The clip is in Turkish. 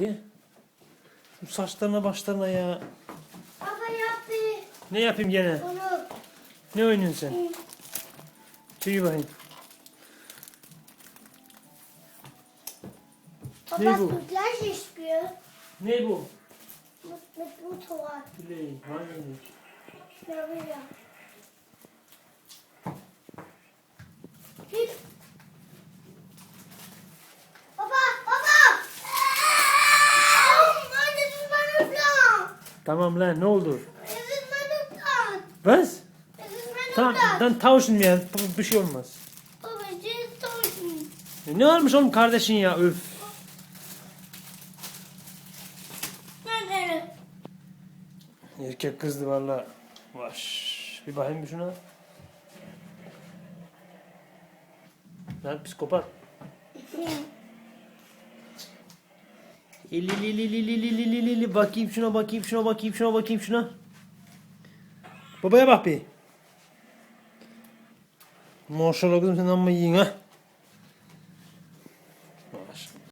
Bakriye. Şu saçlarına başlarına ya. Baba yap bir Ne yapayım gene? onu. Ne oynuyorsun sen? Tüyü bakayım. Baba Ne bu? sütlaç istiyor. Ne bu? Mut mut mut var. Play. Hangi? Şuraya. Git. Tamam lan ne üflen. Was? Tamam wir. Bu- Bir şey olmaz. Tavşın. E, Ne olmuş oğlum kardeşin ya öf. Erkek kızdı valla. Vaş. Bir bakayım bir şuna. Lan psikopat. Eli li li li li li li li li li bakayım şuna bakayım şuna bakayım şuna bakayım şuna. Babaya bak bir. Maşallah kızım sen amma yiyin ha.